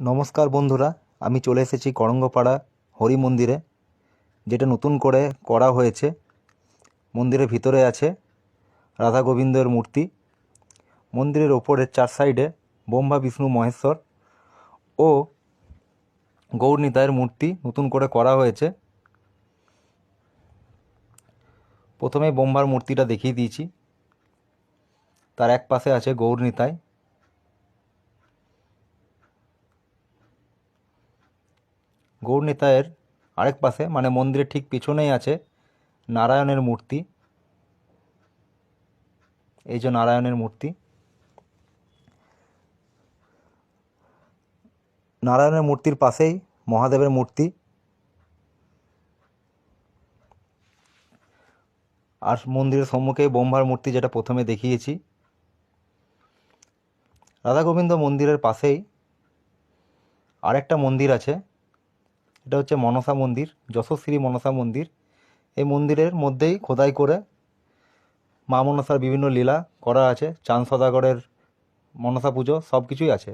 নমস্কার বন্ধুরা, আমি চলে এসেছি করঙ্গপাড়া হরি মন্দিরে, যেটা নতুন করে করা হয়েছে, মন্দিরের ভিতরে আছে রাধা গোবিন্দের মূর্তি। মন্দিরের ওপরের চার সাইডে ব্রহ্মা বিষ্ণু, মহেশ্বর ও গৌরনিতায়ের মূর্তি নতুন করে করা হয়েছে। প্রথমে ব্রহ্মার মূর্তিটা দেখিয়ে দিয়েছি। তার এক পাশে আছে গৌরনিতাই গৌরনিতায়ের আরেক পাশে মানে মন্দিরের ঠিক পিছনেই আছে নারায়ণের মূর্তি। এই যে নারায়ণের মূর্তি। নারায়ণের মূর্তির পাশেই মহাদেবের মূর্তি। আর মন্দিরের সম্মুখে ব্রহ্মার মূর্তি, যেটা প্রথমে দেখিয়েছি। রাধা গোবিন্দ মন্দিরের পাশেই আরেকটা মন্দির আছে। এটা হচ্ছে মনসা মন্দির যশশ্রী মনসা মন্দির। এই মন্দিরের মধ্যেই খোদাই করে মা মনসার বিভিন্ন লীলা করা আছে। চাঁদ সদাগরের মনসা পুজো সব কিছুই আছে।